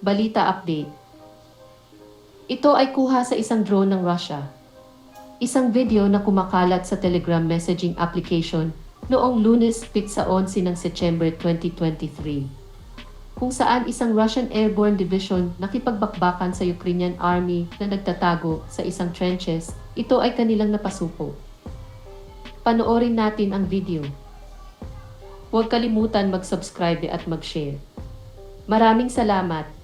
Balita Update Ito ay kuha sa isang drone ng Russia. Isang video na kumakalat sa Telegram messaging application noong lunes sa 11 ng September 2023 kung saan isang Russian Airborne Division nakipagbakbakan sa Ukrainian Army na nagtatago sa isang trenches, ito ay kanilang napasuko. Panoorin natin ang video. Huwag kalimutan mag-subscribe at mag-share. Maraming salamat!